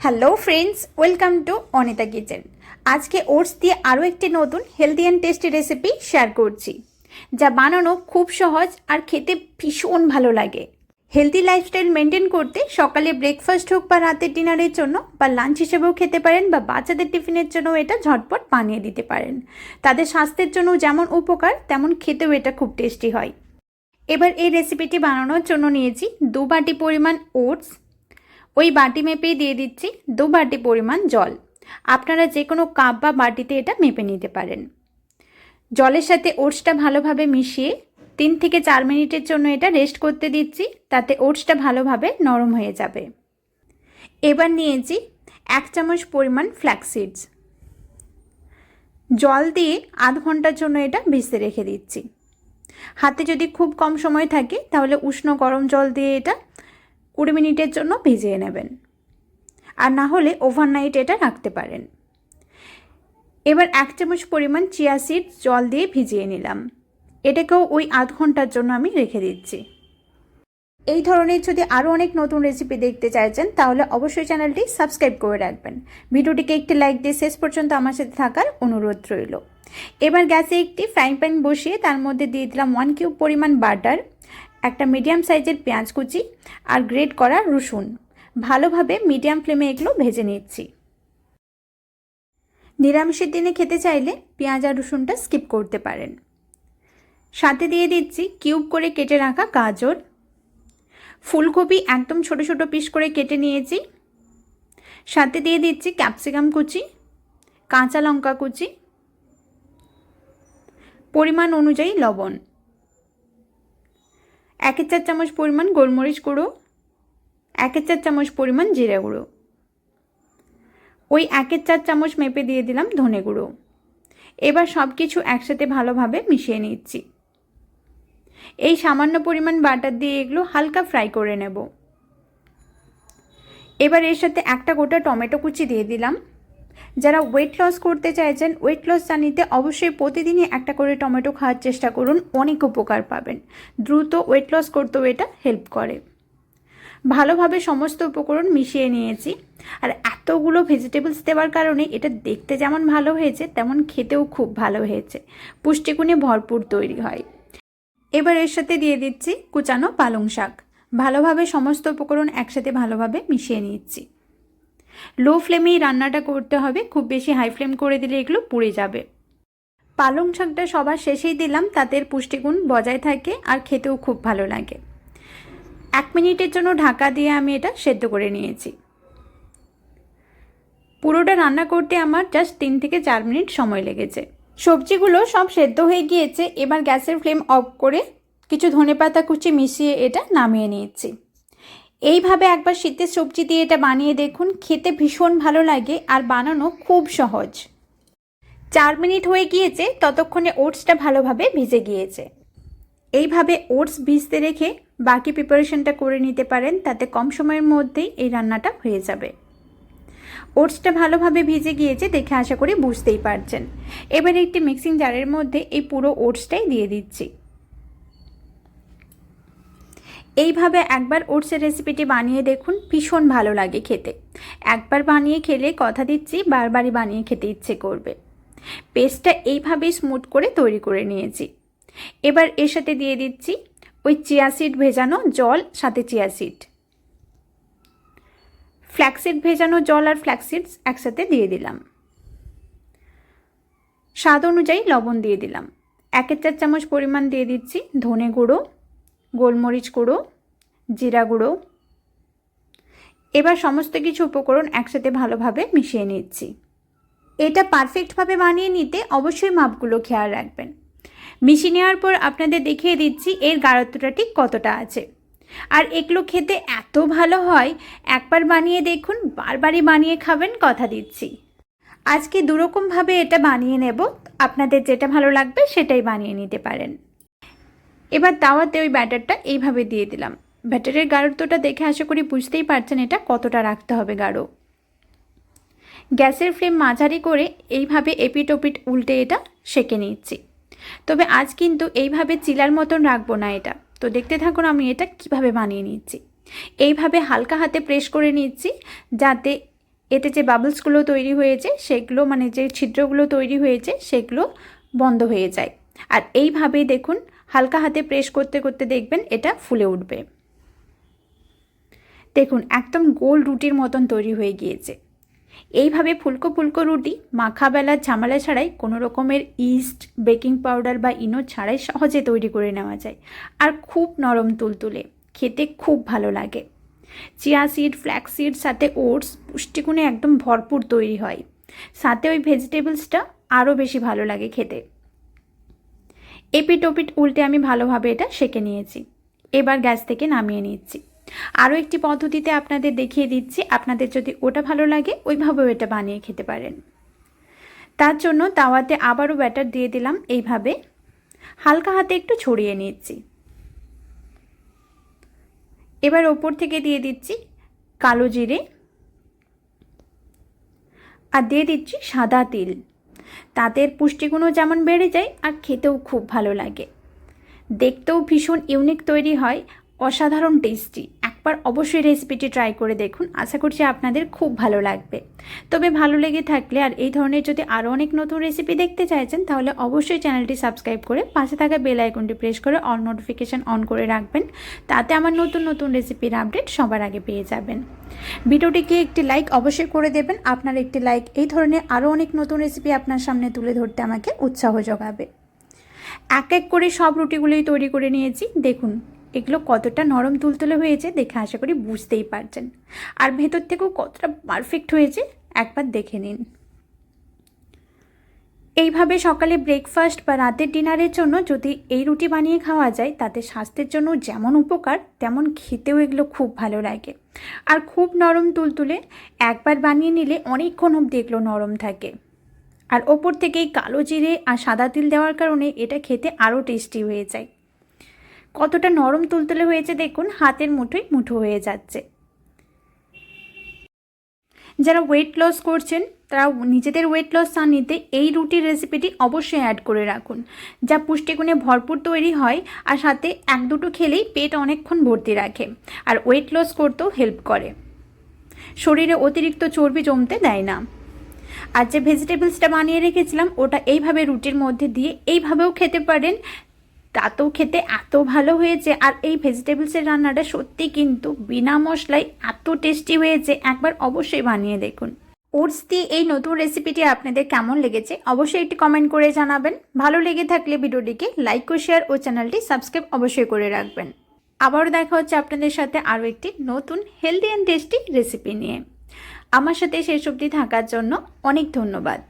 Hello friends welcome to Anita kitchen আজকে oats দিয়ে আরও একটি নতুন healthy and tasty recipe share করছি, যা বানানো খুব সহজ আর খেতে ভীষণ ভালো লাগে। হেলদি লাইফস্টাইল মেনটেন করতে সকালে ব্রেকফাস্ট হোক বা রাতের ডিনারের জন্য বা লাঞ্চ হিসেবেও খেতে পারেন বা বাচ্চাদের টিফিনের জন্য এটা ঝটপট বানিয়ে দিতে পারেন। তাদের স্বাস্থ্যের জন্য যেমন উপকার, তেমন খেতেও এটা খুব টেস্টি হয়। এবার এই রেসিপিটি বানানোর জন্য নিয়েছি দু বাটি পরিমাণ ওটস ওই বাটি মেপেই দিয়ে দিচ্ছি দু বাটি পরিমাণ জল। আপনারা যে কোনো কাপ বা বাটিতে এটা মেপে নিতে পারেন। জলের সাথে ওটসটা ভালোভাবে মিশিয়ে তিন থেকে চার মিনিটের জন্য এটা রেস্ট করতে দিচ্ছি, তাতে ওটসটা ভালোভাবে নরম হয়ে যাবে। এবার নিয়েছি এক চামচ পরিমাণ ফ্ল্যাক্সিডস জল দিয়ে আধ ঘণ্টার জন্য এটা ভিজতে রেখে দিচ্ছি। হাতে যদি খুব কম সময় থাকে, তাহলে উষ্ণ গরম জল দিয়ে এটা কুড়ি মিনিটের জন্য ভিজিয়ে নেবেন। আর না হলে ওভারনাইট এটা রাখতে পারেন। এবার এক চামচ পরিমাণ চিয়া সিড জল দিয়ে ভিজিয়ে নিলাম। এটাকেও ওই আধ ঘণ্টার জন্য আমি রেখে দিচ্ছি। এই ধরনের যদি আরও অনেক নতুন রেসিপি দেখতে চাইছেন, তাহলে অবশ্যই চ্যানেলটি সাবস্ক্রাইব করে রাখবেন। ভিডিওটিকে একটি লাইক দিয়ে শেষ পর্যন্ত আমার সাথে থাকার অনুরোধ রইল। এবার গ্যাসে একটি ফ্রাইং প্যান বসিয়ে তার মধ্যে দিয়ে দিলাম ওয়ান কিউব পরিমাণ বাটার একটা মিডিয়াম সাইজের পেঁয়াজ কুচি আর গ্রেট করা রসুন। ভালোভাবে মিডিয়াম ফ্লেমে এগুলো ভেজে নিচ্ছি। নিরামিষের দিনে খেতে চাইলে পেঁয়াজ আর রসুনটা স্কিপ করতে পারেন। সাথে দিয়ে দিচ্ছি কিউব করে কেটে রাখা গাজর। ফুলকপি একদম ছোট ছোট পিস করে কেটে নিয়েছি। সাথে দিয়ে দিচ্ছি ক্যাপসিকাম কুচি, কাঁচা লঙ্কা কুচি। পরিমাণ অনুযায়ী লবণ। একের চার চামচ পরিমাণ গোলমরিচ গুঁড়ো একের চার চামচ পরিমাণ জিরে গুঁড়ো। ওই একের চার চামচ মেপে দিয়ে দিলাম ধনে গুঁড়ো। এবার সব কিছু একসাথে ভালোভাবে মিশিয়ে নিচ্ছি। এই সামান্য পরিমাণ বাটার দিয়ে এগুলো হালকা ফ্রাই করে নেব। এবার এর সাথে একটা গোটা টমেটো কুচি দিয়ে দিলাম। যারা ওয়েট লস করতে চাইছেন ওয়েট লস জানিতে অবশ্যই প্রতিদিনই একটা করে টমেটো খাওয়ার চেষ্টা করুন, অনেক উপকার পাবেন। দ্রুত ওয়েট লস করতেও এটা হেল্প করে। ভালোভাবে সমস্ত উপকরণ মিশিয়ে নিয়েছি। আর এতগুলো ভেজিটেবলস দেওয়ার কারণে এটা দেখতে যেমন ভালো হয়েছে, তেমন খেতেও খুব ভালো হয়েছে। পুষ্টিগুণে ভরপুর তৈরি হয়। এবার এর সাথে দিয়ে দিচ্ছি কুচানো পালং শাক। ভালোভাবে সমস্ত উপকরণ একসাথে ভালোভাবে মিশিয়ে নিচ্ছি। লো ফ্লেমেই রান্নাটা করতে হবে, খুব বেশি হাই ফ্লেম করে দিলে এগুলো পুড়ে যাবে। পালং শাকটা সবার শেষেই দিলাম, তাতে পুষ্টিগুণ বজায় থাকে আর খেতেও খুব ভালো লাগে। এক মিনিটের জন্য ঢাকা দিয়ে আমি এটা সেদ্ধ করে নিয়েছি। পুরোটা রান্না করতে আমার জাস্ট তিন থেকে চার মিনিট সময় লেগেছে। সবজিগুলো সব সেদ্ধ হয়ে গিয়েছে, এবার গ্যাসের ফ্লেম অফ করে কিছু ধনেপাতা কুচি মিশিয়ে এটা নামিয়ে নিয়েছি। এইভাবে একবার শীতের সবজি দিয়ে এটা বানিয়ে দেখুন, খেতে ভীষণ ভালো লাগে আর বানানো খুব সহজ। চার মিনিট হয়ে গিয়েছে, ততক্ষণে ওটসটা ভালোভাবে ভিজে গিয়েছে। এইভাবে ওটস ভিজতে রেখে বাকি প্রিপারেশনটা করে নিতে পারেন, তাতে কম সময়ের মধ্যেই এই রান্নাটা হয়ে যাবে। ওটসটা ভালোভাবে ভিজে গিয়েছে দেখে আশা করি বুঝতেই পারছেন। এবার একটি মিক্সিং জারের মধ্যে এই পুরো ওটসটাই দিয়ে দিচ্ছি। এইভাবে একবার ওটসের রেসিপিটি বানিয়ে দেখুন, ভীষণ ভালো লাগে খেতে। একবার বানিয়ে খেলে কথা দিচ্ছি, বারবারই বানিয়ে খেতে ইচ্ছে করবে। পেস্টটা এইভাবেই স্মুথ করে তৈরি করে নিয়েছি। এবার এর সাথে দিয়ে দিচ্ছি ওই চিয়া সিড ভেজানো জল, সাথে চিয়া সিড ফ্ল্যাক্সিড ভেজানো জল আর ফ্ল্যাক্সিডস একসাথে দিয়ে দিলাম। স্বাদ অনুযায়ী লবণ দিয়ে দিলাম। একের চার চামচ পরিমাণ দিয়ে দিচ্ছি ধনে গুঁড়ো। গোলমরিচ গুঁড়ো, জিরা গুঁড়ো। এবার সমস্ত কিছু উপকরণ একসাথে ভালোভাবে মিশিয়ে নিচ্ছি। এটা পারফেক্টভাবে বানিয়ে নিতে অবশ্যই মাপগুলো খেয়াল রাখবেন। মিশিয়ে নেওয়ার পর আপনাদের দেখিয়ে দিচ্ছি এর গাঢ়ত্বটা ঠিক কতটা আছে। আর এগুলো খেতে এত ভালো হয়, একবার বানিয়ে দেখুন, বারবারই বানিয়ে খাবেন কথা দিচ্ছি। আজকে দুরকমভাবে এটা বানিয়ে নেব, আপনাদের যেটা ভালো লাগবে সেটাই বানিয়ে নিতে পারেন। এবার তাওয়াতে ওই ব্যাটারটা এইভাবে দিয়ে দিলাম। ব্যাটারের গাঢ়ত্বটা দেখে আশা করি বুঝতেই পারছেন এটা কতটা রাখতে হবে গাঢ়। গ্যাসের ফ্লেম মাঝারি করে এইভাবে এপিট ওপিট উল্টে এটা সেকে নিচ্ছি। তবে আজ কিন্তু এইভাবে চিলার মতন রাখব না এটা। তো দেখতে থাকুন আমি এটা কীভাবে বানিয়ে নিচ্ছি। এইভাবে হালকা হাতে প্রেস করে নিচ্ছি যাতে এতে যে বাবলসগুলো তৈরি হয়েছে সেগুলো মানে যে ছিদ্রগুলো তৈরি হয়েছে সেগুলো বন্ধ হয়ে যায়। আর এইভাবেই দেখুন হালকা হাতে প্রেস করতে করতে দেখবেন এটা ফুলে উঠবে। দেখুন, একদম গোল রুটির মতন তৈরি হয়ে গিয়েছে। এইভাবে ফুলকো ফুলকো রুটি মাখা বেলার ঝামেলা ছাড়াই কোনো রকমের ইস্ট, বেকিং পাউডার বা ইনো ছাড়াই সহজে তৈরি করে নেওয়া যায়। আর খুব নরম তুলতুলে, খেতে খুব ভালো লাগে। চিয়া সিড, ফ্ল্যাক্স সিড, সাথে ওটস, পুষ্টিগুণে একদম ভরপুর তৈরি হয়। সাথে ওই ভেজিটেবলসটা আরও বেশি ভালো লাগে খেতে। এপিট ওপিট উল্টে আমি ভালোভাবে এটা সেঁকে নিয়েছি। এবার গ্যাস থেকে নামিয়ে নিচ্ছি। আরও একটি পদ্ধতিতে আপনাদের দেখিয়ে দিচ্ছি। আপনাদের যদি ওটা ভালো লাগে, ওইভাবেও এটা বানিয়ে খেতে পারেন। তার জন্য তাওয়াতে আবারও ব্যাটার দিয়ে দিলাম। এইভাবে হালকা হাতে একটু ছড়িয়ে নিচ্ছি। এবার ওপর থেকে দিয়ে দিচ্ছি কালো জিরে। আর দিয়ে দিচ্ছি সাদা তিল। তাদের পুষ্টিগুণও যেমন বেড়ে যায় আর খেতেও খুব ভালো লাগে। দেখতেও ভীষণ ইউনিক তৈরি হয় অসাধারণ টেস্টি একবার অবশ্যই রেসিপিটি ট্রাই করে দেখুন। আশা করছি আপনাদের খুব ভালো লাগবে। তবে ভালো লেগে থাকলে আর এই ধরনের যদি আরও অনেক নতুন রেসিপি দেখতে চাইছেন, তাহলে অবশ্যই চ্যানেলটি সাবস্ক্রাইব করে পাশে থাকা বেল আইকনটি প্রেস করে অল নোটিফিকেশান অন করে রাখবেন। তাতে আমার নতুন নতুন রেসিপির আপডেট সবার আগে পেয়ে যাবেন। ভিডিওটিকে একটি লাইক অবশ্যই করে দেবেন। আপনার একটি লাইক এই ধরনের আরও অনেক নতুন রেসিপি আপনার সামনে তুলে ধরতে আমাকে উৎসাহ যোগাবে। এক এক করে সব রুটিগুলোই তৈরি করে নিয়েছি। দেখুন এগুলো কতটা নরম তুলতুলে হয়েছে দেখে আশা করি বুঝতেই পারছেন। আর ভেতর থেকেও কতটা পারফেক্ট হয়েছে একবার দেখে নিন। এইভাবে সকালে ব্রেকফাস্ট বা রাতের ডিনারের জন্য যদি এই রুটি বানিয়ে খাওয়া যায়, তাতে স্বাস্থ্যের জন্য যেমন উপকার, তেমন খেতেও এগুলো খুব ভালো লাগে। আর খুব নরম তুলতুলে একবার বানিয়ে নিলে অনেকক্ষণ অবধি এগুলো নরম থাকে। আর ওপর থেকে কালো জিরে আর সাদা তিল দেওয়ার কারণে এটা খেতে আরও টেস্টি হয়ে যায়। কতটা নরম তুলতুলে হয়েছে দেখুন, হাতের মুঠোই মুঠো হয়ে যাচ্ছে। যারা ওয়েট লস করছেন, তারা নিজেদের ওয়েট লস নিতে এই রুটির রেসিপিটি অবশ্যই অ্যাড করে রাখুন। যা পুষ্টিগুণে ভরপুর তৈরি হয়, আর সাথে এক দুটো খেলেই পেট অনেকক্ষণ ভর্তি রাখে, আর ওয়েট লস করতেও হেল্প করে। শরীরে অতিরিক্ত চর্বি জমতে দেয় না। আর যে ভেজিটেবলসটা বানিয়ে রেখেছিলাম, ওটা এইভাবে রুটির মধ্যে দিয়ে এইভাবেও খেতে পারেন তাতেও খেতে এত ভালো হয়েছে। আর এই ভেজিটেবলসের রান্নাটা সত্যি কিন্তু বিনা মশলায় এত টেস্টি হয়েছে। একবার অবশ্যই বানিয়ে দেখুন। ওটস দিয়ে এই নতুন রেসিপিটি আপনাদের কেমন লেগেছে অবশ্যই একটি কমেন্ট করে জানাবেন। ভালো লেগে থাকলে ভিডিওটিকে লাইক ও শেয়ার ও চ্যানেলটি সাবস্ক্রাইব অবশ্যই করে রাখবেন। আবারও দেখা হচ্ছে আপনাদের সাথে আরও একটি নতুন হেলদি অ্যান্ড টেস্টি রেসিপি নিয়ে। আমার সাথে সেই অবধি থাকার জন্য অনেক ধন্যবাদ।